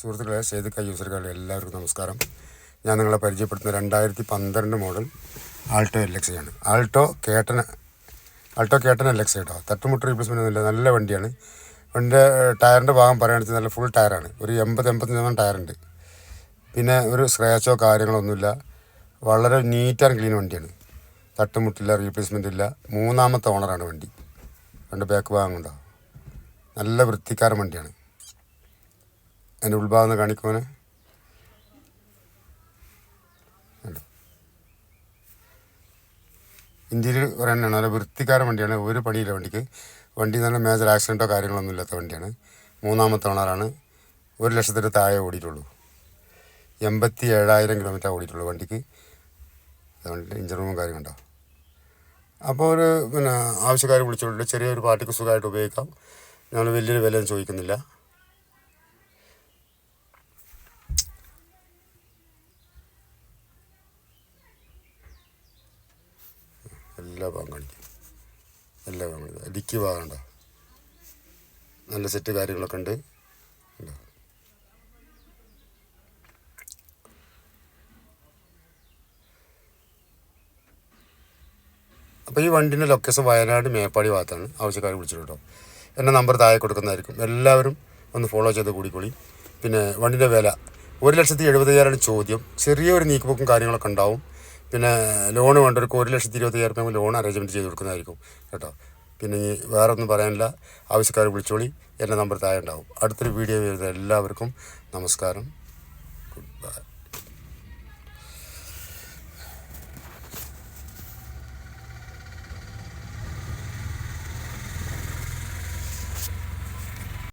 സുഹൃത്തുക്കളെ സേതുക്ക യൂസർക്കാരുടെ എല്ലാവർക്കും നമസ്കാരം. ഞാൻ നിങ്ങളെ പരിചയപ്പെടുത്തുന്ന രണ്ടായിരത്തി പന്ത്രണ്ട് മോഡൽ ആൾട്ടോ എൽ ആണ്. ആൾട്ടോ കേട്ടന ആൾട്ടോ കേട്ടൻ എൽ എക്സ് കേട്ടോ തട്ടുമുട്ട് റീപ്ലേസ്മെന്റ് ഒന്നുമില്ല. നല്ല വണ്ടിയാണ്. വണ്ടിന്റെ ടയറിന്റെ ഭാഗം പറയുകയാണെങ്കിൽ നല്ല ഫുൾ ടയറാണ്. ഒരു എൺപത് എൺപത്തി ശതമാനം ടയറുണ്ട്. പിന്നെ ഒരു സ്ക്രാച്ചോ കാര്യങ്ങളോ ഒന്നുമില്ല. വളരെ നീറ്റ് ആൻഡ് ക്ലീൻ വണ്ടിയാണ്. തട്ടുമുട്ടില്ല റീപ്ലേസ്മെന്റ് ഇല്ല. മൂന്നാമത്തെ ഓണറാണ് വണ്ടി. രണ്ട് ബാക്ക് ഭാഗം കൊണ്ടോ. നല്ല വൃത്തിക്കാരൻ വണ്ടിയാണ്. അതിന്റെ ഉൾഭാഗം കാണിക്കുവാനെ ഇന്ത്യയിൽ പറയാനാണ് നല്ല വൃത്തിക്കാരൻ വണ്ടിയാണ്. ഒരു പണിയില്ല വണ്ടിക്ക്. വണ്ടി നല്ല മേജർ ആക്സിഡന്റോ കാര്യങ്ങളൊന്നും ഇല്ലാത്ത വണ്ടിയാണ്. മൂന്നാമത്തെ ഓണറാണ്. ഒരു ലക്ഷത്തിന് താഴെ ഓടിയിട്ടുള്ളൂ. എൺപത്തി ഏഴായിരം കിലോമീറ്റർ ഓടിയിട്ടുള്ളൂ വണ്ടിക്ക്. അതുകൊണ്ട് ഇഞ്ചർ റൂമും കാര്യം ഉണ്ടോ അപ്പോൾ ഒരു പിന്നെ ആവശ്യക്കാർ വിളിച്ചോണ്ട് ചെറിയൊരു പാർട്ടിക്ക് സുഖമായിട്ട് ഉപയോഗിക്കാം. ഞങ്ങൾ വലിയൊരു വിലയൊന്നും ചോദിക്കുന്നില്ല. എല്ലാ ഭാഗം കാണിക്കും എല്ലാ ഭാഗം കാണിക്കും നല്ല സെറ്റ് കാര്യങ്ങളൊക്കെ ഉണ്ട്? അപ്പോൾ ഈ വണ്ടിന്റെ ലൊക്കേഷൻ വയനാട് മേപ്പാടി ഭാഗത്താണ്. ആവശ്യക്കാർ വിളിച്ചിട്ടോ എന്റെ നമ്പർ താഴെ കൊടുക്കുന്നതായിരിക്കും. എല്ലാവരും ഒന്ന് ഫോളോ ചെയ്ത് കൂടിക്കോളി. പിന്നെ വണ്ടിന്റെ വില. ഒരു ലക്ഷത്തി എഴുപത്തയ്യായിരമാണ് ചോദ്യം. ചെറിയൊരു നീക്കുപോക്കും കാര്യങ്ങളൊക്കെ ഉണ്ടാവും. പിന്നെ ലോൺ വേണ്ട ഒരു ഒരു ലക്ഷത്തി ഇരുപത്തയ്യായിരം രൂപ ലോൺ അറേഞ്ച്മെന്റ് ചെയ്ത് കൊടുക്കുന്നതായിരിക്കും കേട്ടോ. പിന്നെ ഇനി വേറെ ഒന്നും പറയാനില്ല. ആവശ്യക്കാർ വിളിച്ചോളി. എന്റെ നമ്പർ താഴെ ഉണ്ടാവും. അടുത്തൊരു വീഡിയോ വരുന്ന എല്ലാവർക്കും നമസ്കാരം.